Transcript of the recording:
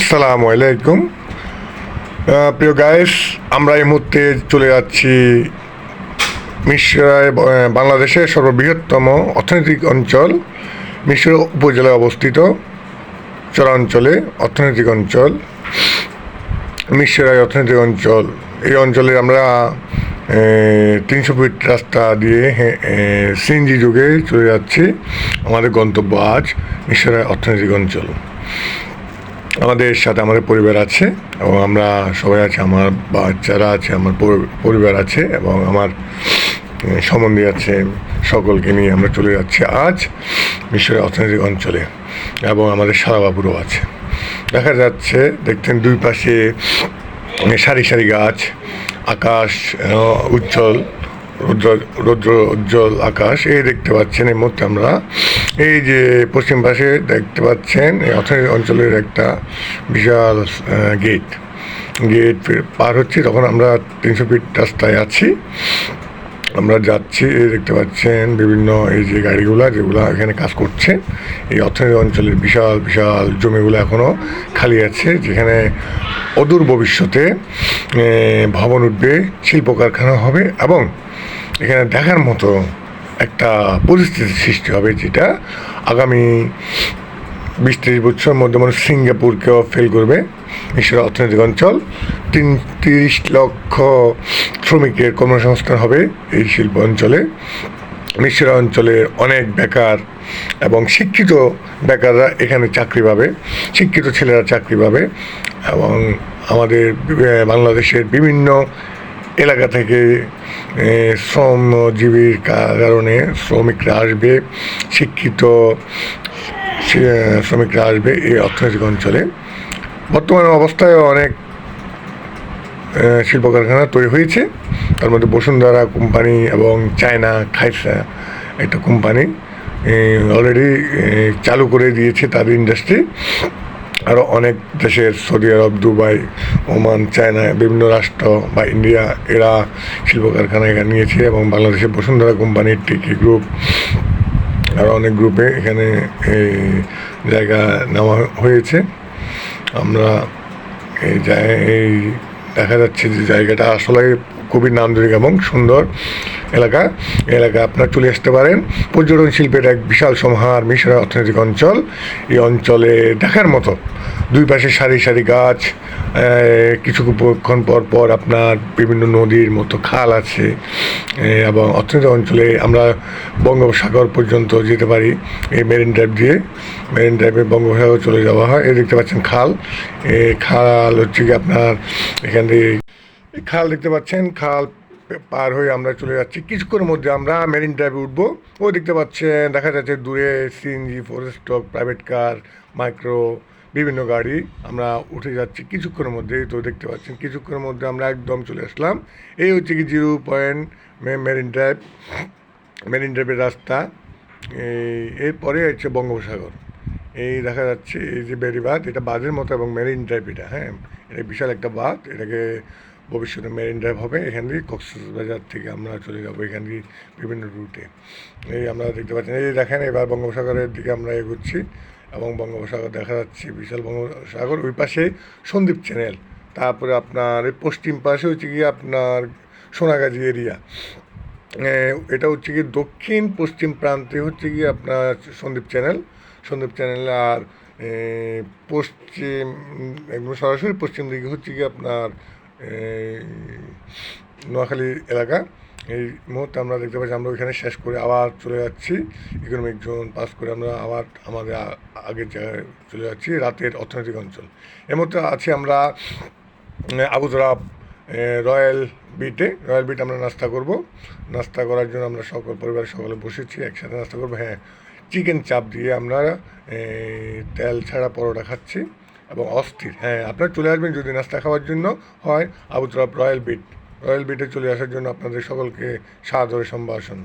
আসসালামু আলাইকুম। প্রিয় গায়েস আমরা এই মুহূর্তে চলে যাচ্ছি মিশ্রায় বাংলাদেশের সর্ববৃহত্তম অর্থনৈতিক অঞ্চল, মিশ্র উপজেলায় অবস্থিত চরাঞ্চলে অর্থনৈতিক অঞ্চল, মিশ্রায় অর্থনৈতিক অঞ্চল। এই অঞ্চলে আমরা তিনশো ফিট রাস্তা দিয়ে সিএনজি যুগে চলে যাচ্ছি। আমাদের গন্তব্য আজ মিশ্রায় অর্থনৈতিক অঞ্চল। আমাদের সাথে আমাদের পরিবার আছে এবং আমরা সবাই আছে, আমার বাচ্চারা আছে, আমার পরিবার আছে এবং আমার সম্বন্ধী আছে, সকলকে নিয়ে আমরা চলে যাচ্ছি আজ মিশরের অর্থনৈতিক অঞ্চলে এবং আমাদের সারাবাবুরও আছে। দেখা যাচ্ছে দেখতেন দুই পাশে, সারি সারি গাছ, আকাশ উজ্জ্বল। রৌদ্র, উজ্জ্বল আকাশ, এই দেখতে পাচ্ছেন এই মুহূর্তে আমরা। এই যে পশ্চিম পাশে দেখতে পাচ্ছেন, এই অর্থনৈতিক অঞ্চলের একটা বিশাল গেট গেট পার হচ্ছি, তখন আমরা তিনশো ফিট রাস্তায় আছি। আমরা যাচ্ছি দেখতে পাচ্ছেন বিভিন্ন এই যে গাড়িগুলো যেগুলো এখানে কাজ করছে। এই অর্থনৈতিক অঞ্চলের বিশাল বিশাল জমিগুলো এখনও খালি আছে, যেখানে অদূর ভবিষ্যতে ভবন উঠবে শিল্প কারখানা হবে এবং এখানে দেখার মতো একটা পরিস্থিতি সৃষ্টি হবে, যেটা আগামী বিশ ত্রিশ বছরের মধ্যে মানুষ সিঙ্গাপুরকেও ফেল করবে মিশ্র অর্থনৈতিক অঞ্চল। তিন তিরিশ লক্ষ শ্রমিকের কর্মসংস্থান হবে এই শিল্প অঞ্চলে। মিশ্র অঞ্চলের অনেক বেকার এবং শিক্ষিত বেকাররা এখানে চাকরি পাবে, শিক্ষিত ছেলেরা চাকরি পাবে এবং আমাদের বাংলাদেশের বিভিন্ন এলাকা থেকে শ্রমজীবীর কারণে শ্রমিকরা আসবে, শিক্ষিত শ্রমিকরা আসবে এই অর্থনৈতিক অঞ্চলে। বর্তমান অবস্থায় অনেক শিল্প কারখানা তৈরি হয়েছে। তার মধ্যে বসুন্ধরা কোম্পানি এবং চায়না খাইসা একটা কোম্পানি অলরেডি চালু করে দিয়েছে তাদের ইন্ডাস্ট্রি আরও অনেক দেশের Saudi Arab, Dubai, Oman, China, বিভিন্ন রাষ্ট্র বা ইন্ডিয়া, এরা শিল্প কারখানা এখানে নিয়েছে এবং বাংলাদেশের বসুন্ধরা কোম্পানির টিকি গ্রুপ আরও অনেক গ্রুপে এখানে এই জায়গা নেওয়া হয়েছে। আমরা এই এই দেখা যাচ্ছে যে জায়গাটা আসলে খুবই নান্দনিক এবং সুন্দর। এলাকা। এলাকা আপনারা চলে আসতে পারেন। পর্যটন শিল্পের এক বিশাল সমাহার মিশরা অর্থনৈতিক অঞ্চল। এই অঞ্চলে দেখার মতো দুই পাশে সারি সারি গাছ কিছুক্ষণ পর পর আপনার বিভিন্ন নদীর মতো খাল আছে। এবং অর্থনৈতিক অঞ্চলে আমরা বঙ্গোপসাগর পর্যন্ত যেতে পারি, এই মেরিন ড্রাইভ দিয়ে। মেরিন ড্রাইভে বঙ্গোপসাগর চলে যাওয়া হয়। এই দেখতে পাচ্ছেন খাল। এই খাল হচ্ছে কি আপনার এখান এই খাল দেখতে পাচ্ছেন। খাল পার হয়ে আমরা চলে যাচ্ছি। কিছুক্ষণের মধ্যে আমরা মেরিন ড্রাইভে উঠবো। ও দেখতে পাচ্ছেন, দেখা যাচ্ছে দূরে সিএনজি ফোরেস্টক প্রাইভেট কার মাইক্রো বিভিন্ন গাড়ি আমরা উঠে যাচ্ছি কিছুক্ষণের মধ্যে। তো দেখতে পাচ্ছেন, কিছুক্ষণের মধ্যে আমরা একদম চলে আসলাম। এই হচ্ছে কি zero point marine drive marine ড্রাইভের রাস্তা। এই এরপরে হচ্ছে বঙ্গোপসাগর। এই দেখা যাচ্ছে, এই যে বেড়িবাঁধ, এটা বাঁধের মতো এবং মেরিন ড্রাইভ এটা হ্যাঁ? এটা বিশাল একটা বাঁধ। এটাকে ভবিষ্যতে মেরিন ড্রাইভ হবে এখান থেকে কক্সবাজার থেকে আমরা চলে যাব এখান থেকে বিভিন্ন রুটে এই আমরা দেখতে পাচ্ছি এই দেখেন এবার বঙ্গোপসাগরের দিকে আমরা এগোচ্ছি এবং বঙ্গোপসাগর দেখা যাচ্ছে বিশাল বঙ্গোপসাগর, ওই পাশে সন্দ্বীপ চ্যানেল তারপরে আপনার পশ্চিম পাশে হচ্ছে গিয়ে আপনার সোনাগাজী এরিয়া এটা হচ্ছে কি দক্ষিণ পশ্চিম প্রান্তে হচ্ছে কি আপনার সন্দীপ চ্যানেল সন্দীপ চ্যানেল আর পশ্চিম, একদম সরাসরি পশ্চিম দিকে হচ্ছে কি আপনার নোয়াখালী এলাকা, এই মুহূর্তে আমরা দেখতে পাচ্ছি আমরা ওইখানে শেষ করে আবার চলে যাচ্ছি। ইকোনমিক জোন পাস করে আমরা আবার আমাদের আগের জায়গায় চলে যাচ্ছি, রাতের অর্থনৈতিক অঞ্চল। এর মধ্যে আছি আমরা আবুজরাব রয়্যাল বিটে রয়্যাল বিট আমরা নাস্তা করব। নাস্তা করার জন্য আমরা সকল পরিবারের সকলে বসেছি, একসাথে নাস্তা করব। হ্যাঁ চিকেন চাপ দিয়ে আমরা তেল ছাড়া পরোটা খাচ্ছি। এবং অস্থির। হ্যাঁ আপনারা চলে আসবেন যদি নাস্তা খাওয়ার জন্য হয় আবুতরাব রয়্যাল বিট। রয়্যাল বিটে চলে আসার জন্য আপনাদের সকলকে সাদরে সম্ভাষণ।